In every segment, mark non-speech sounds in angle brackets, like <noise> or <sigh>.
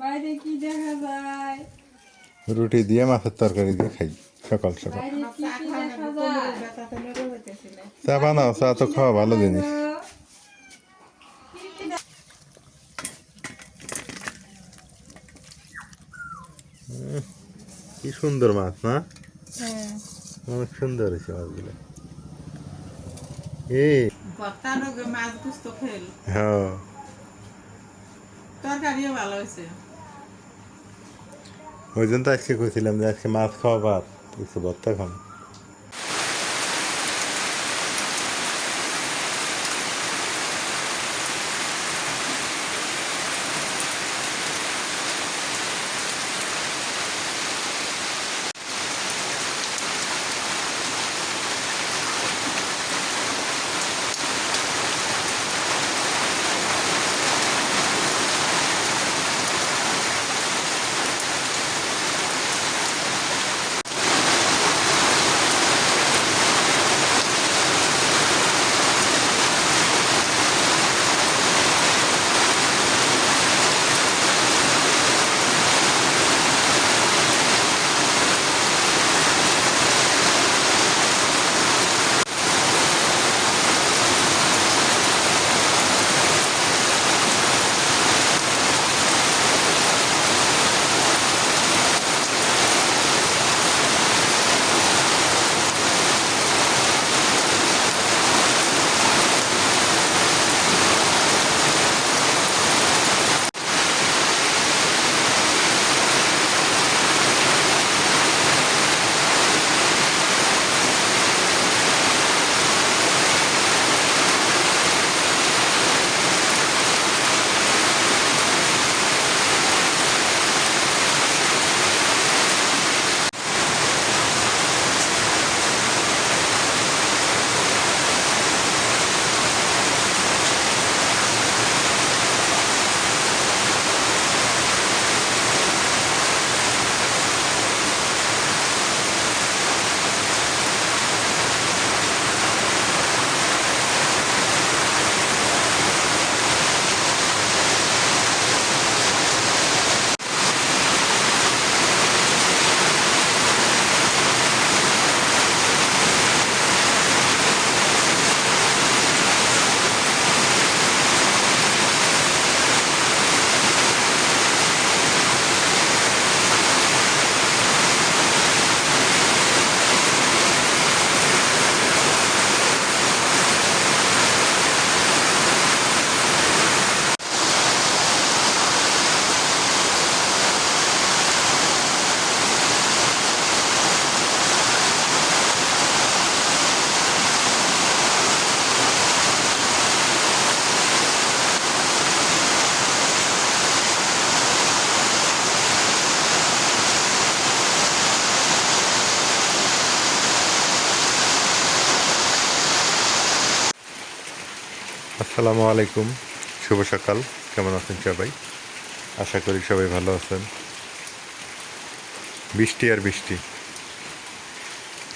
বাইরে কি দেখা যায়? রুটি দিয়ে মাছের তরকারি দিয়ে খাই সকাল সকাল। চা বানাও চা তো খাওয়া ভালো জিনিস। কি সুন্দর মাছ না? হ্যাঁ। অনেক সুন্দর হয়েছে মাছগুলো। মাছ গুস্ত খেল হ্যাঁ। তরকারিও ভালো হয়েছে। ওই জন্য তো আজকে কইছিলাম যে আজকে মাছ খাওয়া ভাত কিছু ভর্তা খান আসসালামু আলাইকুম। শুভ সকাল। কেমন আছেন সবাই? আশা করি সবাই ভালো আছেন। বৃষ্টি আর বৃষ্টি।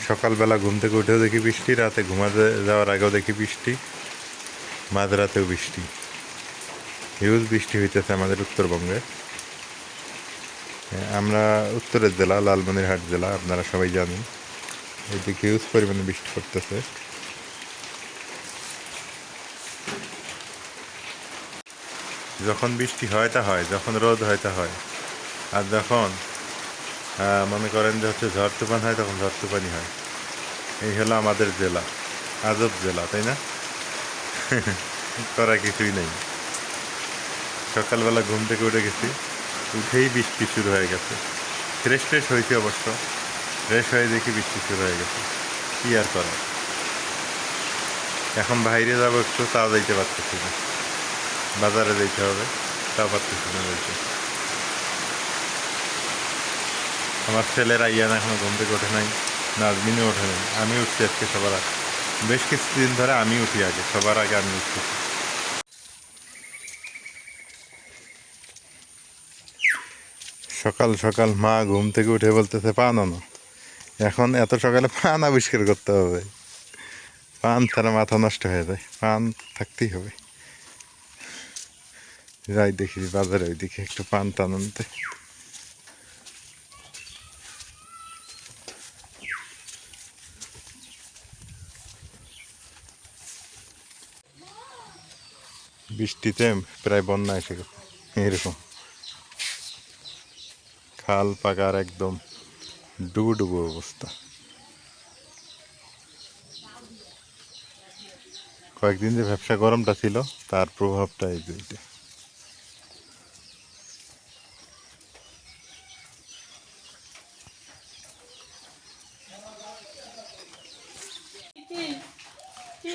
সকালবেলা ঘুম থেকে উঠেও দেখি বৃষ্টি রাতে ঘুমাতে যাওয়ার আগেও দেখি বৃষ্টি মাঝরাতেও বৃষ্টি। হিউজ বৃষ্টি হইতেছে আমাদের উত্তরবঙ্গে। হ্যাঁ, আমরা উত্তরের জেলা লালমনিরহাট জেলা আপনারা সবাই জানেন। এদিকে হিউজ পরিমাণে বৃষ্টি পড়তেছে। যখন বৃষ্টি হয় তা হয়, যখন রোদ হয় তা হয়। আর যখন মনে করেন যে হচ্ছে ঝড় তুফান হয়, তখন ঝড় তুফানি হয়। এই হলো আমাদের জেলা, আজব জেলা, তাই না? <laughs> করা কিছুই নেই। সকালবেলা ঘুম থেকে উঠে গেছি, উঠেই বৃষ্টি শুরু হয়ে গেছে। ফ্রেশ ফ্রেশ হয়েছে অবশ্য, ফ্রেশ হয়ে দেখি বৃষ্টি শুরু হয়ে গেছে। কী আর করা এখন বাইরে যাব, একটু তাও যাইতে পারতেছি না। বাজারে যেতে হবে, তাও পারতেছি না আমার ছেলেরা ইয়ান এখনও ঘুম থেকে ওঠে নাই, নাজমিনও ওঠে নাই, আমি উঠছি আজকে সবার আগে। বেশ কিছুদিন ধরে আমি উঠি আগে, সবার আগে আমি উঠতেছি সকাল সকাল মা ঘুম থেকে উঠে বলতেছে পান আনো এখন এত সকালে পান আবিষ্কার করতে হবে। পান তারা মাথা নষ্ট হয়ে যায়, পান থাকতেই হবে। যাই দেখি বাজারে ওইদিকে একটু পান টান আনতে। বৃষ্টিতে প্রায় বন্যা এসে গেছে, এরকম। খাল পাকার একদম ডুবু ডুবু অবস্থা। কয়েকদিন যে ব্যবসা গরমটা ছিল, তার প্রভাবটা এই যে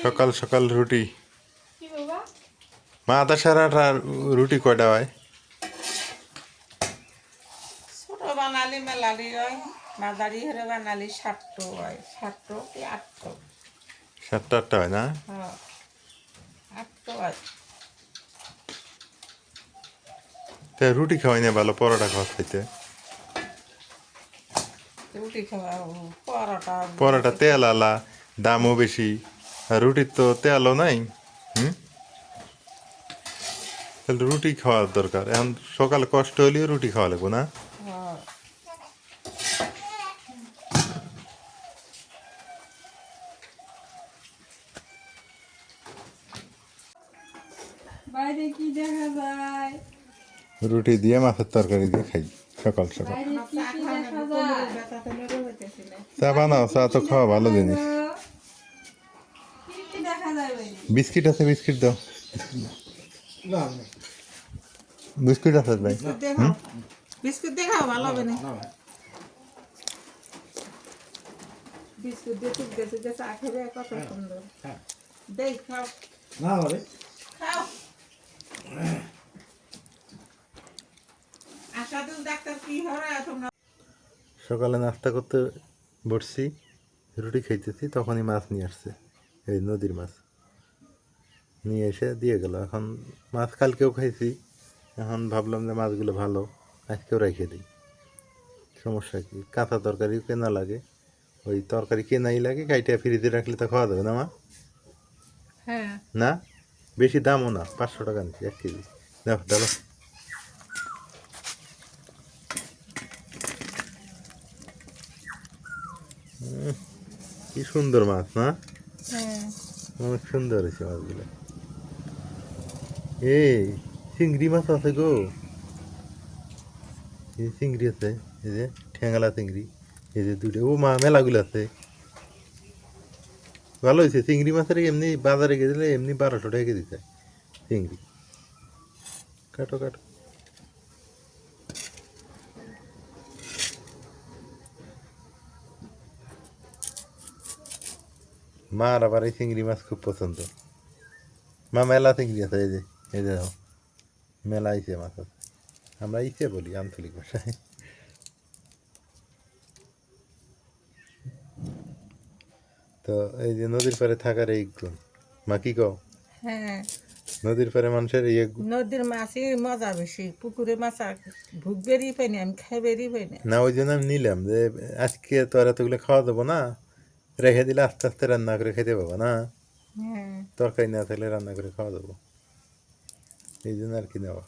সকাল সকাল রুটি। মা আদা সারাটা রুটি কয়টা হয়? ছোট বানালি মেলালি হয় মাঝারি হরে বানালি সাতটো হয়। সাতটো কি আটটো? সাতটা আটটা হয় না? হ্যাঁ আটটো হয়। তা রুটি খাওয়াই না ভালো পরোটা খাওয়া খাইতে? রুটি খাওয়া পরোটা। পরোটা তেল আলা দামও বেশি। রুটির তো তেলও নাই হুম? তাহলে রুটি খাওয়ার দরকার। এখন সকালে কষ্ট হলেও রুটি খাওয়া লাগবো না? রুটি দিয়ে মাছের তরকারি দিয়ে খাই সকাল সকাল। চা বানাও চা তো খাওয়া ভালো জিনিস হ্যালো? কি কি দেখা যায় বাইরে বিস্কিট আছে বিস্কিট দাও। বিস্কিট আছে ভাই বিস্কুট দেখাও ভালো হবে না। বিস্কুট দিয়ে টুক গেছে চা খেবে কত সুন্দর। দেখ খাও। না হবে? খাও। আশাদুল ডাক্তার কি হবে তোমরা? সকালে নাস্তা করতে বসছি রুটি খাইতেছি তখনই মাছ নিয়ে আসছে এই নদীর মাছ। নিয়ে এসে দিয়ে গেল। এখন মাছ কালকেও খাইছি। এখন ভাবলাম যে মাছগুলো ভালো আজকেও রেখে দিই। সমস্যা কি? কাঁচা তরকারিও কেনা লাগে। ওই তরকারি কেনাই লাগে কাইটা ফ্রিজে রাখলে তো খাওয়া যাবে না মা? হ্যাঁ। না? বেশি দামও না পাঁচশো টাকা নিচ্ছি এক কেজি। দেখো ডালো। উম, কি সুন্দর মাছ না? হ্যাঁ। অনেক সুন্দর হয়েছে মাছগুলো। এই, চিংড়ি মাছ আছে গো। এই চিংড়ি আছে, এই যে ঠ্যাঙ্গালা চিংড়ি, এই যে দুটো ও মা, মেলাগুলো আছে। ভালো হয়েছে, চিংড়ি মাছের এমনি বাজারে গেলে এমনি বারোশো টাকা কেজি চাই চিংড়ি। কাটো কাটো। মার আবার এই চিংড়ি মাছ খুব পছন্দ। মা, মেলা চিংড়ি আছে, এই যে। এই যে মেলা ইসে মাছ আছে আমরা ইসে বলি আঞ্চলিক ভাষায়। তো এই যে নদীর পাড়ে থাকার এই গুণ। মা কি কও? হ্যাঁ। নদীর পাড়ে মানুষের গুণ। নদীর মাছই মজা বেশি পুকুরে মাছ ভুক বেরিয়ে পাইনি আমি খাই বেরিয়ে পাইনি না ওই জন্য আমি নিলাম যে আজকে তো আর এতগুলো খাওয়া দেবো না রেখে দিলে আস্তে আস্তে রান্না করে খেতে পাবো না। হ্যাঁ। তরকারি না থাকলে রান্না করে খাওয়া দেবো। এই জন্য আর কি নেওয়া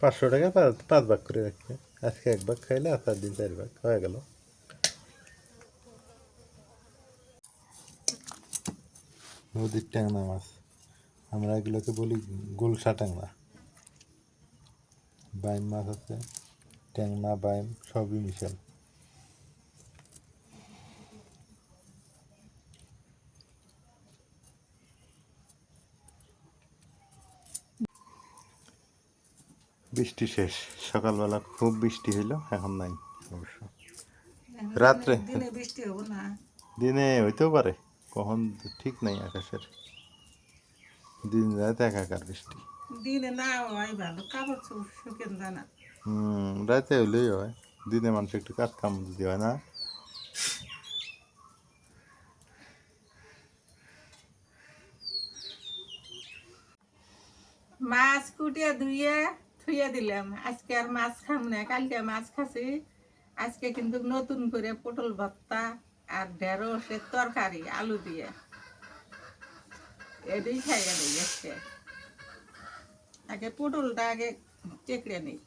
পাঁচশো টাকা পাঁচ ভাগ করে রাখছে আজকে এক ভাগ খাইলে আর চার দিন চার ভাগ, হয়ে গেল। নদীর ট্যাংনা মাছ। আমরা এগুলোকে বলি গোলসা ট্যাংনা বাইম মাছ আছে ট্যাংনা বাইম সবই মিশাল বৃষ্টি শেষ। সকালবেলা খুব বৃষ্টি হইল এখন নাই অবশ্য। রাত্রে? দিনে হইতেও পারে কখন ঠিক নাই আকাশের। দিন রাত একাকার বৃষ্টি। দিনে না হয় ভালো কাপড় শুকেন জানা হুম রাতে হইলেই হয়। দিনে মানুষ একটু কাজ কাম যদি হয় না। মাছ কুটিয়ে ধুয়ে থুয়ে দিলাম। আজকে আর মাছ খাম না, কালকে মাছ খাসি আজকে কিন্তু নতুন করে পটল ভর্তা আর ঢেঁড়সের তরকারি, আলু দিয়ে। এটাই খাই দিই আগে পটলটা আগে চেকড়ে নেই।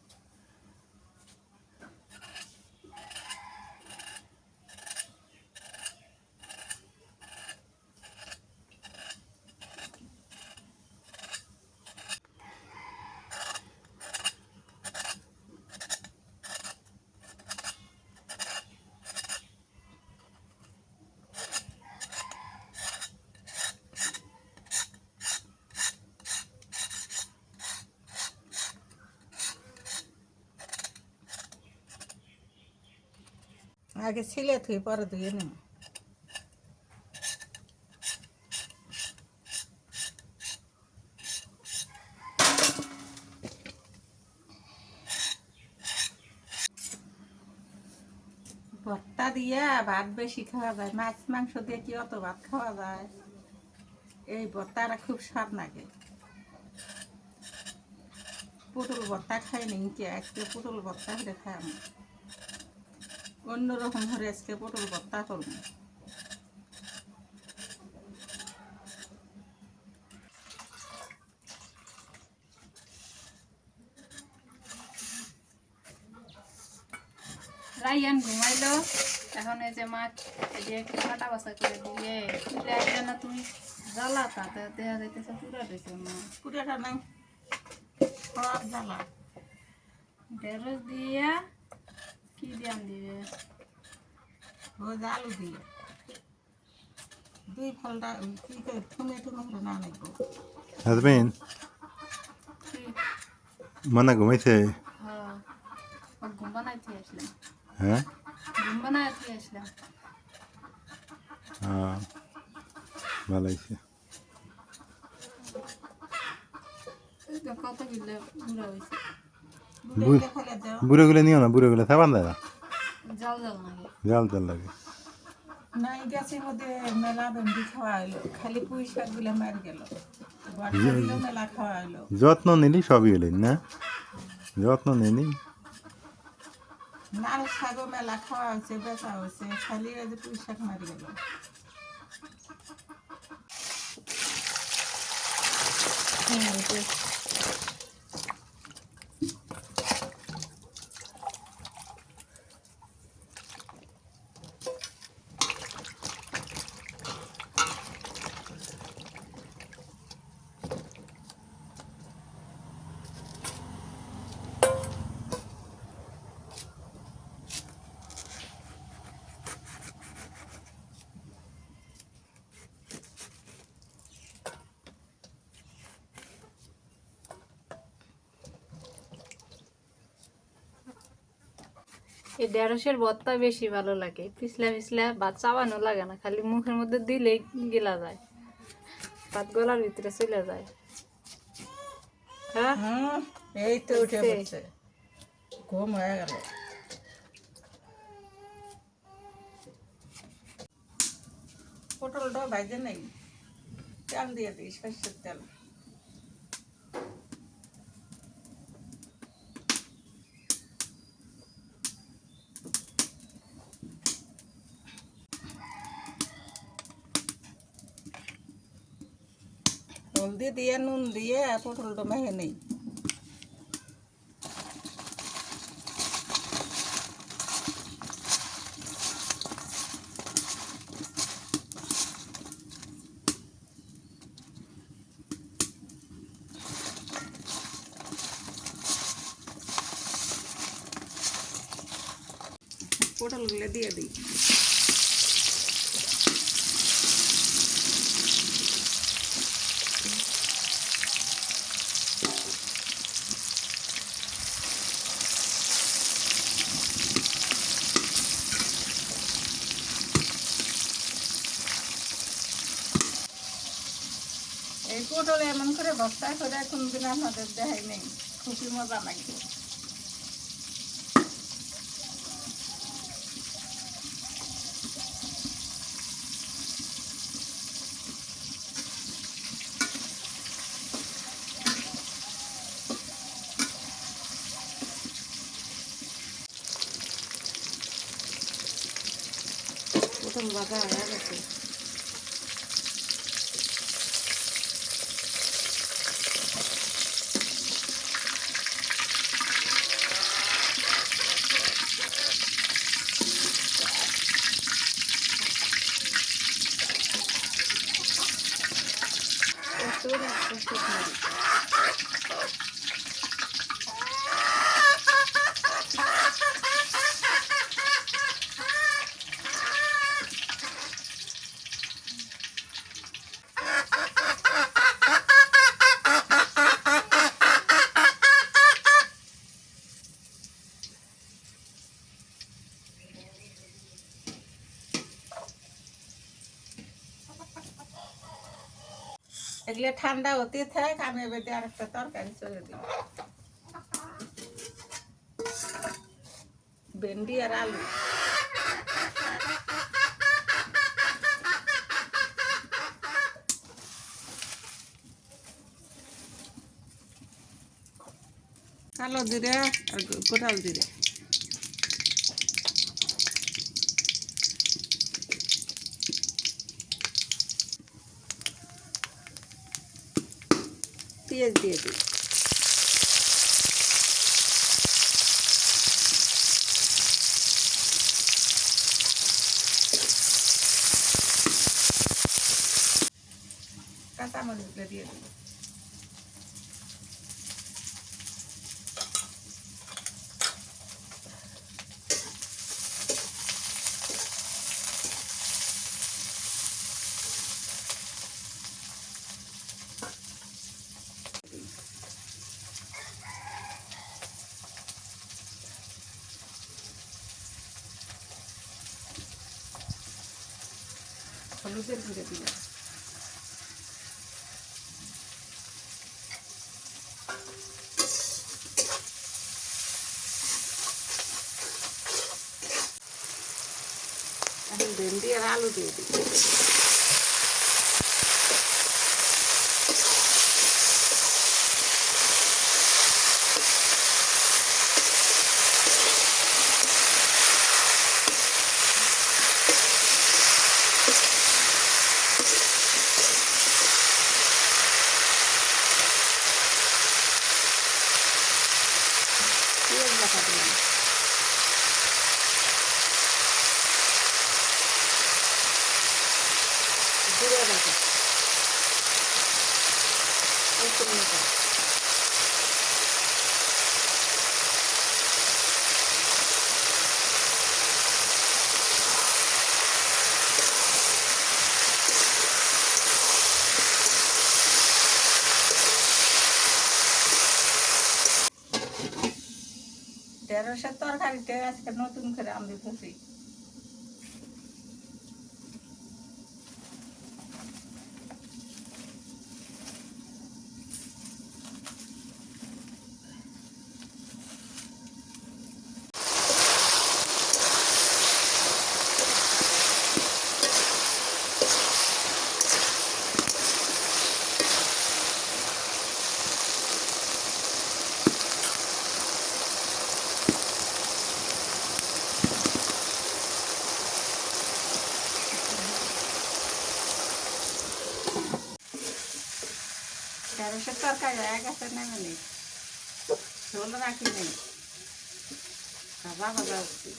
আগে ছিলে থুই পরে ধুয়ে নেব। ভর্তা দিয়ে ভাত বেশি খাওয়া যায়। মাছ, মাংস দিয়ে কি অত ভাত খাওয়া যায়? এই ভর্তাটা খুব স্বাদ লাগে। পটল ভর্তা খাই নি কি? আজকে পটল ভর্তা করে খাই আমি। অন্যরকম হরে আজকে পটল ভর্তা করব। রাইয়ান ঘুমাইলো। এখন এই যে মাছ এই যে একটু কাটা বাসা করে দিয়ে তুলে আসলে না তুমি? জ্বালা তাতে দেখা যাইতেছে পুরা দিছে মা পুরাটা নাই। সব জ্বালা। ঢেঁড়স দিয়া কি দিয়াম দিবে? ও আলু দিয়ে। দুই ফলটা কি করে ঠুমে করে না নাকবো হাজবেন? কি? মনে ঘুমাইছে? হ্যাঁ। ঘুম বানাইতে আসলাম। হ্যাঁ? ঘুম বানাইতে আসলাম। আহ, ভালো তো কত কিলো বুড়া হয়েছে বুড়ে বুড়োগুলো নিও না বুড়োগুলো সাবান দেয় না? জাল জাল লাগে। নাই গাছের মধ্যে মেলা ভেন্ডি খাওয়া হলো খালি পুঁই শাকগুলো। মার গেল মেলা খাওয়া হলো যত্ন নিলি সবই হলেন না? যত্ন নিলি। শাকও মেলা খাওয়া হয়েছে বেচা হয়েছে খালি ওই পুঁই শাক মারি গেল। এই ঢেঁড়সের ভর্তা বেশি ভালো লাগে। পিছলা পিছলা ভাত চাবানো লাগে না খালি মুখের মধ্যে দিলেই গেলা যায়। ভাত গলার ভিতরে চলে যায়। হ্যাঁ? এই তো উঠে। পড়ছে। ঘুম হয়ে গেল। পটলটা ভাজে নেই। তেল দিয়ে দিই সর্ষের তেল। হলদি দিয়ে নুন দিয়ে পটলটা মেখে নেই পটলগুলো দিয়ে দিই এই পটল এমন করে বস্তায় করে কোনদিন আমাদের দেখাই নেই। খুবই মজা লাগবে পটল ভাজা হয়ে গেছে এগুলো ঠান্ডা হতে থাক, আমি এবার দিয়ে আরেকটা তরকারি চলে দিই ভেন্ডি আর আলু। কালো জিরে আর গোটাল জিরে। পেঁয়াজ দিয়ে দিই কাঁচামরিচগুলো দিয়ে দিই হলুদের ভেজে দিলাম। ভেন্ডি আর আলু দিয়ে দিই পেঁয়াজ বাটা দিলাম জিরে বাটা রসুন বাটা ঢেঁড়সের আজকে নতুন করে আমি বসি ঢেঁড়সের তরকারি হয়ে গেছে নেমে নেই ঝোল রাখি নেই। বাবা ভাজা উঠছি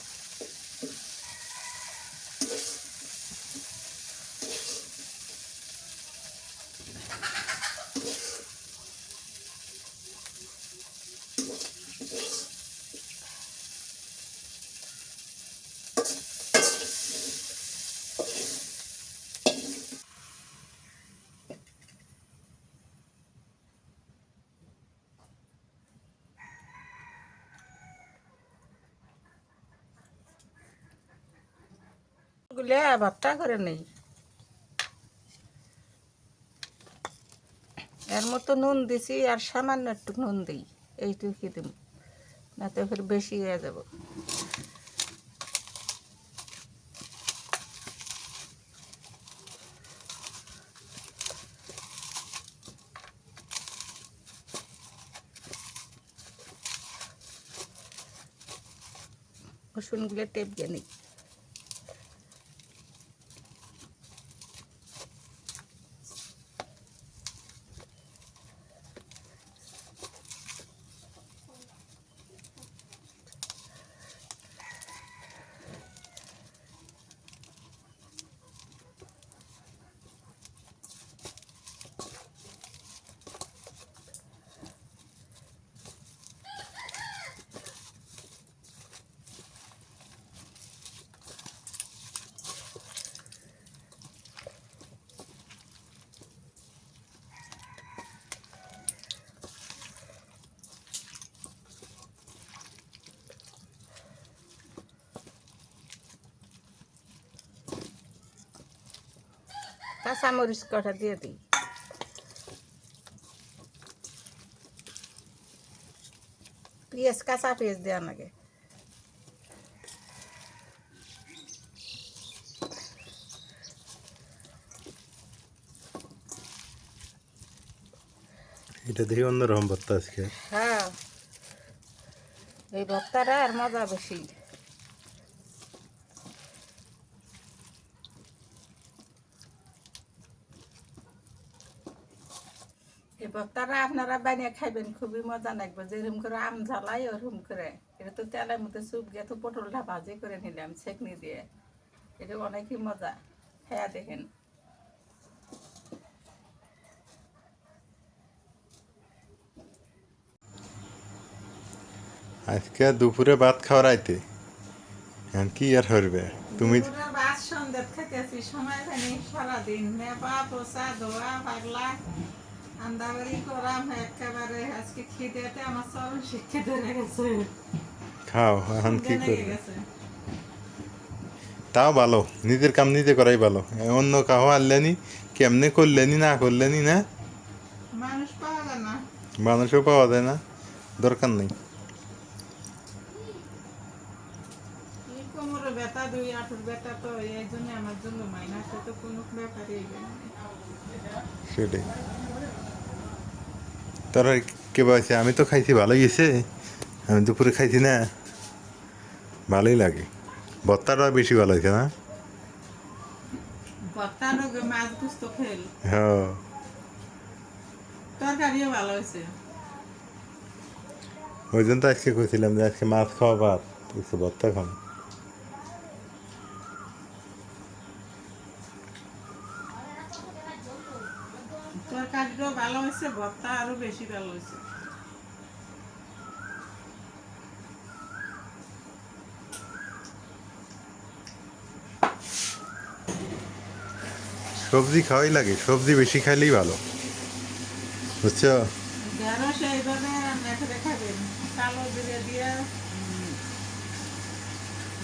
গুলে ভর্তা করে নেই। এর মতো নুন দিছি আর সামান্য একটু নুন দিই এইটুকু দিব না তো ফের বেশি হয়ে যাব। রসুনগুলো টেপ দিয়ে নিই। लंका कटा दिए दी। पीएस का सा पीएस दिया ना के। इधर देखो अंदर हम बत्ता इसके। हाँ। ये बत्ता रहा है मज़ा बसी এই ভর্তাটা আপনারা বানিয়ে খাইবেন খুবই মজা লাগবে। যেরকম করে আম জ্বালাই ওরকম করে। এটা তো তেলের মধ্যে স্যুপ দিয়ে তো পটলটা ভাজি করে নিলাম ছেকনি দিয়ে। এটা অনেকই মজা। খেয়া দেখেন। আজকে দুপুরে ভাত খাওয়ার আইতে। এখন কি আর হইবে? তুমি ভাত সন্ধ্যে খেতেছি সময় সারাদিন। মেপা পোষা ধোয়া পাগলা। আন্দাবাড়ি করা একেবারে আজকে খিদেতে আমার সব শিক্ষে ধরে গেছে। খাও এখন কি করবে? তাও ভালো নিজের কাম নিজে করাই ভালো। অন্য কাহো আনলেনি কেমনে করলেনি না করলেনি না? মানুষ পাওয়া যায় না। মানুষও পাওয়া যায় না দরকার নেই। ব্যথা দুই আঁটুর ব্যথা তো এই জন্য আমার জন্য মাইনাসে তো কোনো ব্যাপারই সেটাই। তোরা কে বলছে আমি তো খাইছি ভালোই গেছে আমি দুপুরে খাইছি না। ভালোই লাগে। ভর্তাটা বেশি ভালো হয়েছে না? হ্যাঁ। ওই জন্য তো আজকে কইছিলাম যে আজকে মাছ খাওয়া ভাত একটু ভর্তা তরকারিটাও ভালো হয়েছে ভর্তা আরও বেশি ভালো হয়েছে। সবজি খাওয়াই লাগে সবজি বেশি খাইলেই ভালো। বুঝছ? ঢেঁড়স এইভাবে মেখে খাবেন কালো জিরে দিয়ে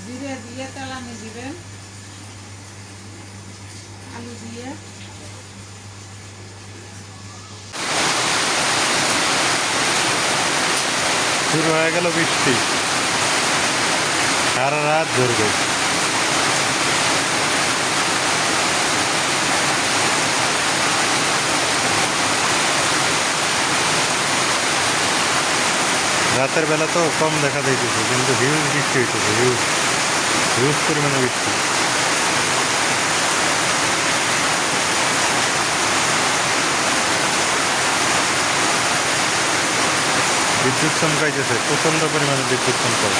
জিরে দিয়ে তেলানি দিবেন। আলু দিয়ে। শুরু হয়ে গেল বৃষ্টি। সারা রাত ধরবে রাতের বেলা তো কম দেখা যাইতেছে, কিন্তু হিউজ বৃষ্টি হইতেছে, হিউজ। হিউজ পরিমাণে বৃষ্টি। বিদ্যুৎ চমকাইতেছে প্রচণ্ড পরিমাণে বিদ্যুৎ চমকায়